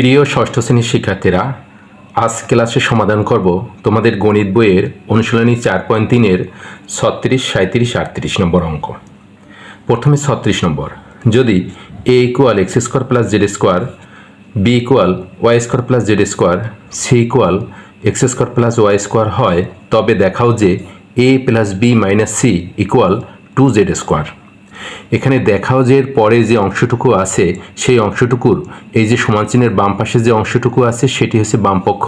প্রিয় ষষ্ঠ শ্রেণির শিক্ষার্থীরা, আজ ক্লাসে সমাধান করব তোমাদের গণিত বইয়ের অনুশীলনী চার পয়েন্ট তিনের ছত্রিশ সাঁত্রিশ আটত্রিশ নম্বর অঙ্ক। প্রথমে ছত্রিশ নম্বর। যদি A equal X square plus Z square B equal Y square plus Z square C equal X square plus Y square হয়, তবে দেখাও যে A plus B minus C equal two Z square এখানে দেখাও যে পরে যে অংশটুকু আছে, সেই অংশটুকুর, এই যে সমান চিহ্নের বাম পাশে যে অংশটুকু আছে, সেটি হচ্ছে বামপক্ষ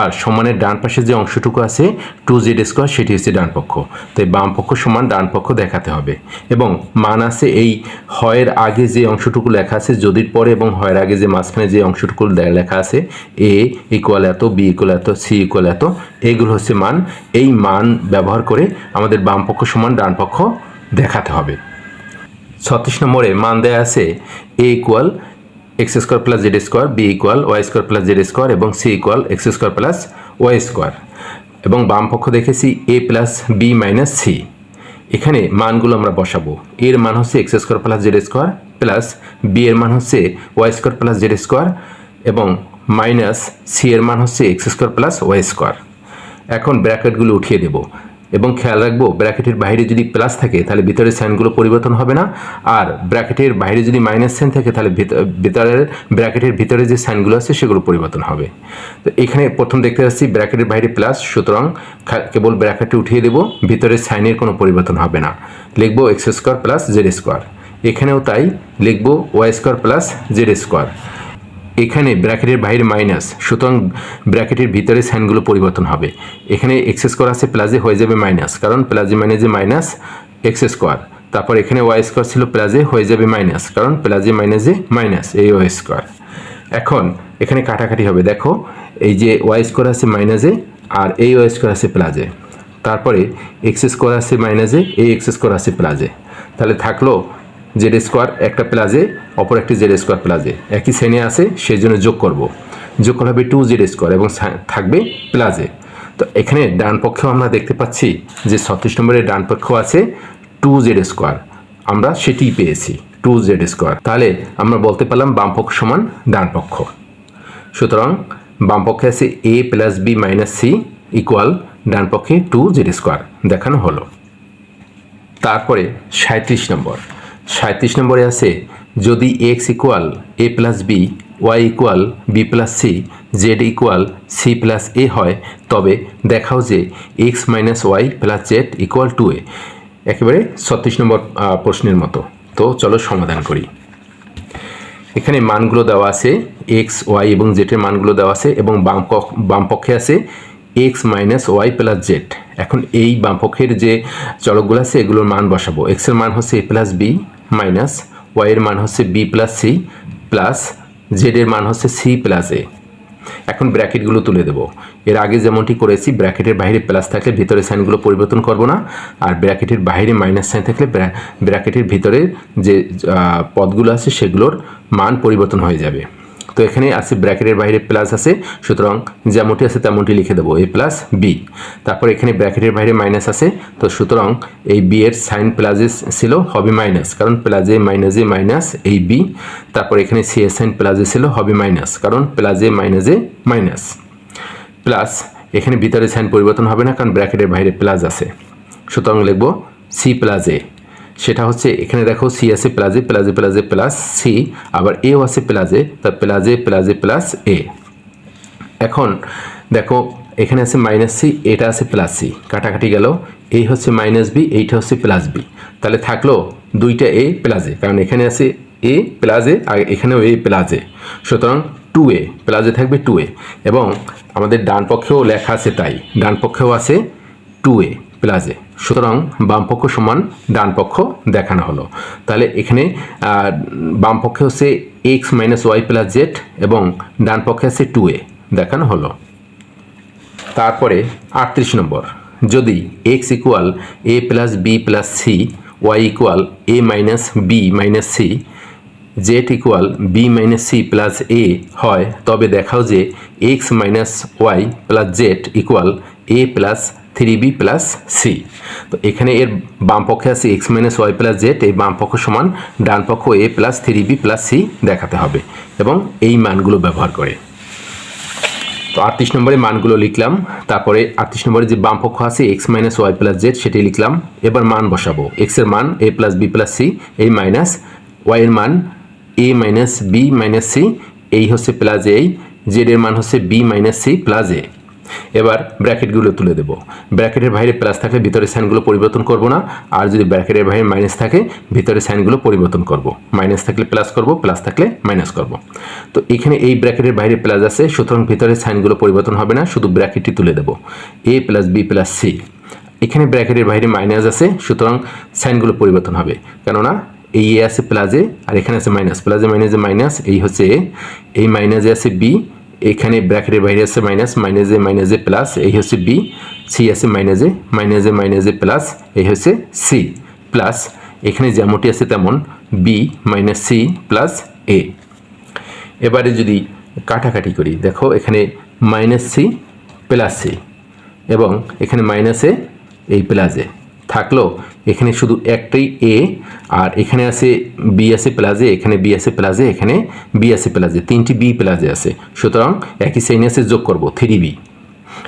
আর সমানের ডান পাশে যে অংশটুকু আছে, টু জেড স্কোয়ার, সেটি হচ্ছে ডান পক্ষ। তাই বাম পক্ষ সমান, ডান পক্ষ দেখাতে হবে। এবং মান আছে এই হয়ের আগে যে অংশটুকু লেখা আছে, যদির পরে এবং হয়ের আগে যে মাঝখানে যে অংশটুকু লেখা আছে, এ ইকুয়াল এত, বি ইকুয়াল এত, সি ইকুয়াল এত এইগুলো হচ্ছে মান। এই মান ব্যবহার করে আমাদের বাম পক্ষ সমান, ডান পক্ষ দেখাতে হবে। ছত্রিশ নম্বরে মান দেয়া আছে A equal X square plus Z square B equal Y square plus Z square এবং C equal X square plus Y square এবং বাম পক্ষ দেখেছি A plus B minus C এখানে মানগুলো আমরা বসাবো। এর মান হচ্ছে X square plus Z square plus B এর মান হচ্ছে Y square plus Z square এবং মাইনাস সি এর মান হচ্ছে X square plus Y square এখন ব্র্যাকেটগুলো উঠিয়ে দেব। এবং খেয়াল রাখব, ব্র্যাকেটের বাইরে যদি প্লাস থাকে, তাহলে ভিতরের সাইনগুলো পরিবর্তন হবে না। আর ব্র্যাকেটের বাইরে যদি মাইনাস সাইন থাকে, তাহলে ভিত- ভিতরের, ব্র্যাকেটের ভিতরে যে সাইনগুলো আছে, সেগুলো পরিবর্তন হবে। তো এখানে প্রথম দেখতে পাচ্ছি, ব্র্যাকেটের বাইরে প্লাস, সুতরাং কেবল ব্র্যাকেটে উঠিয়ে দেব, ভিতরের সাইনের কোনো পরিবর্তন হবে না। লিখব X square plus Z square. এখানেও তাই, লিখব Y square plus Z square. এখানে ব্র্যাকেটের বাইরে মাইনাস, সুতরাং ব্র্যাকেটের ভিতরে সাইনগুলো পরিবর্তন হবে। এখানে এক্স স্কোয়ার আছে, প্লাসে হয়ে যাবে মাইনাস, কারণ প্লাজে মাইনাসে মাইনাস এক্স স্কোয়ার। তারপর এখানে ওয়াই স্কোয়ার ছিল প্লাজে হয়ে যাবে মাইনাস, কারণ প্লাজে মাইনাসে মাইনাস, এই ওয়াই স্কোয়ার। এখন এখানে কাটাকাটি হবে, দেখো, এই যে ওয়াই স্কোয়ার আছে মাইনাসে আর এই ওয়াই স্কোয়ার আছে প্লাজে তারপরে এক্স স্কোয়ার আছে মাইনাসে, এই এক্স স্কোয়ার আছে প্লাজে তাহলে থাকল জেড স্কোয়ার একটা প্লাজে অপর একটি জেড স্কোয়ার প্লাজে একই শ্রেণি আছে সেই জন্য যোগ করব। যোগ করা হবে টু জেড স্কোয়ার এবং থাকবে প্লাজে তো এখানে ডান পক্ষেও আমরা দেখতে পাচ্ছি যে ছত্রিশ নম্বরের ডান পক্ষ আছে টু জেড স্কোয়ার আমরা সেটিই পেয়েছি টু জেড স্কোয়ার তাহলে আমরা বলতে পারলাম বাম পক্ষ সমান ডান পক্ষ। সুতরাং বাম পক্ষে আছে A plus B minus C equal ডান পক্ষে টু জেড স্কোয়ার দেখানো হলো। তারপরে সাঁত্রিশ নম্বর। সাঁত্রিশ নম্বরে আছে, যদি X equal A plus B Y equal B plus C Z equal C plus A হয়, তবে দেখাও যে X minus Y plus Z equal two A. একেবারে ছত্রিশ নম্বর প্রশ্নের মতো। তো চলো সমাধান করি। এখানে মানগুলো দেওয়া আছে এক্স ওয়াই এবং জেটের মানগুলো দেওয়া আছে এবং বাম পক্ষ- বাম পক্ষে আছে X minus Y plus Z এখন এই বাম পক্ষের যে চলকগুলো আছে, এগুলোর মান বসাবো। এক্সের মান হচ্ছে এ প্লাস বি মাইনাস ওয়াইয়ের মান হচ্ছে বি প্লাস সি প্লাস জেডের মান হচ্ছে সি প্লাস এ এখন ব্র্যাকেটগুলো তুলে দেবো। এর আগে যেমনটি করেছি, ব্র্যাকেটের বাইরে প্লাস থাকলে ভিতরে সাইনগুলো পরিবর্তন করব না, আর ব্র্যাকেটের বাইরে মাইনাস সাইন থাকলে ব্র্যা- ব্র্যাকেটের ভিতরে যে পদগুলো আছে সেগুলোর মান পরিবর্তন হয়ে যাবে। তো এখানে আছে ব্র্যাকেটের বাইরে প্লাস আছে, সুতরাং যেমনটি আছে তেমনটি লিখে দেবো এ প্লাস বি তারপর এখানে ব্র্যাকেটের বাইরে মাইনাস আছে, তো সুতরাং এই বি এর সাইন প্লাজে ছিল, হবে মাইনাস কারণ প্লাজে মাইনাসে মাইনাস এই বি তারপর এখানে সি এর সাইন প্লাজে ছিল, হবে মাইনাস কারণ প্লাজে মাইনাসে মাইনাস প্লাস এখানে ভিতরে সাইন পরিবর্তন হবে না, কারণ ব্র্যাকেটের বাইরে প্লাস আছে। সুতরাং লিখব সি প্লাস এ সেটা হচ্ছে এখানে দেখো সি আছে প্লাজে প্লাজে প্লাজে প্লাস সি আবার এও আছে প্লাজে তা প্লাজে প্লাজে প্লাস এ এখন দেখো এখানে আছে মাইনাস সি এটা আছে প্লাস সি কাটাকাটি গেল। এই হচ্ছে মাইনাস বি এইটা হচ্ছে প্লাস বি তাহলে থাকল দুইটা এ প্লাজে কারণ এখানে আছে এ প্লাজে আর এখানেও এ প্লাজে সুতরাং টু এ প্লাজে থাকবে টু এ এবং আমাদের ডান পক্ষেও লেখা আছে তাই, ডান পক্ষেও আছে টু এ প্লাজে সুতরাং বামপক্ষ সমান ডান পক্ষ দেখানো হলো। তাহলে এখানে বামপক্ষে হচ্ছে X minus Y plus Z এবং ডান পক্ষে আছে টু এ দেখানো হলো। তারপরে আটত্রিশ নম্বর, যদি X equal A plus B plus C Y equal A minus B minus C Z equal B minus C plus A হয়, তবে দেখাও যে X minus Y plus Z equal A plus three B plus C. তো এখানে এর বাম পক্ষে আছে X minus Y plus Z, এই বাম পক্ষ সমান ডান পক্ষ A plus three B plus C দেখাতে হবে এবং এই মানগুলো ব্যবহার করে। তো আটত্রিশ নম্বরে মানগুলো লিখলাম, তারপরে আটত্রিশ নম্বরে যে বাম পক্ষ আছে, X minus Y plus Z, সেটি লিখলাম, এবার মান বসাবো। এক্সের মান A plus B plus C, এই মাইনাস ওয়াই এর মান A minus B minus C, এই হচ্ছে প্লাস এই জেড এর মান হচ্ছে B minus C plus A. এবার ব্র্যাকেটগুলো তুলে দেবো। ব্র্যাকেটের বাইরে প্লাস থাকলে ভিতরে সাইনগুলো পরিবর্তন করব না। আর যদি ব্র্যাকেটের বাইরে মাইনাস থাকে, ভিতরে সাইনগুলো পরিবর্তন করব। মাইনাস থাকলে প্লাস করব, প্লাস থাকলে মাইনাস করব। তো এখানে এই ব্র্যাকেটের বাইরে প্লাস আছে, সুতরাং ভিতরে সাইনগুলো পরিবর্তন হবে না, শুধু ব্র্যাকেটটি তুলে দেবো। A plus B plus C. এখানে ব্র্যাকেটের বাইরে মাইনাস আছে, সুতরাং সাইনগুলো পরিবর্তন হবে। কেননা এই এ আছে প্লাসে আর এখানে আছে মাইনাস। প্লাসে মাইনাসে মাইনাস এই হচ্ছে এ। এই মাইনাসে আছে বি এখানে ব্র্যাকেটের বাইরে আছে মাইনাস মাইনাসে মাইনাসে প্লাস এই হচ্ছে বি সি আছে মাইনাসে মাইনাসে মাইনাসে প্লাস এই হচ্ছে সি প্লাস এখানে যেমনটি আছে তেমন B minus C plus A এবারে যদি কাটাকাটি করি, দেখো এখানে মাইনাস সি প্লাস সি এবং এখানে মাইনাসে এই প্লাসে থাকল, এখানে শুধু একটাই এ আর এখানে আছে বি আছে প্লাজে এখানে বি আছে প্লাজে এখানে বি আছে প্লাজে তিনটি বি প্লাজে আছে। সুতরাং একই শ্রেণি আছে যোগ করব থ্রি বি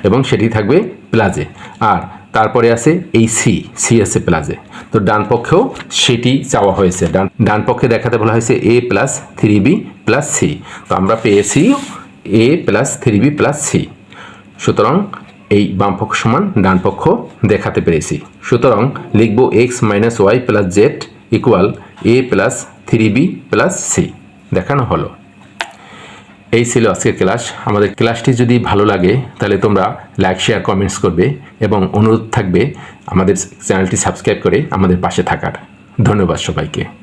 এবং সেটি থাকবে প্লাজে আর তারপরে আছে এই সি সি আছে প্লাজে তো ডান পক্ষেও সেটি চাওয়া হয়েছে। ডান ডান পক্ষে দেখাতে বলা হয়েছে A plus three B plus C তো আমরা পেয়েছি A plus three B plus C সুতরাং এই বাম পক্ষ সমান ডান পক্ষ দেখাতে পেরেছি। সুতরাং লিখব X minus Y plus Z equal A plus three B plus C দেখানো হলো। এই ছিল আজকের ক্লাস। আমাদের ক্লাসটি যদি ভালো লাগে, তাহলে তোমরা লাইক শেয়ার কমেন্টস করবে এবং অনুরোধ থাকবে আমাদের চ্যানেলটি সাবস্ক্রাইব করে আমাদের পাশে থাকার। ধন্যবাদ সবাইকে।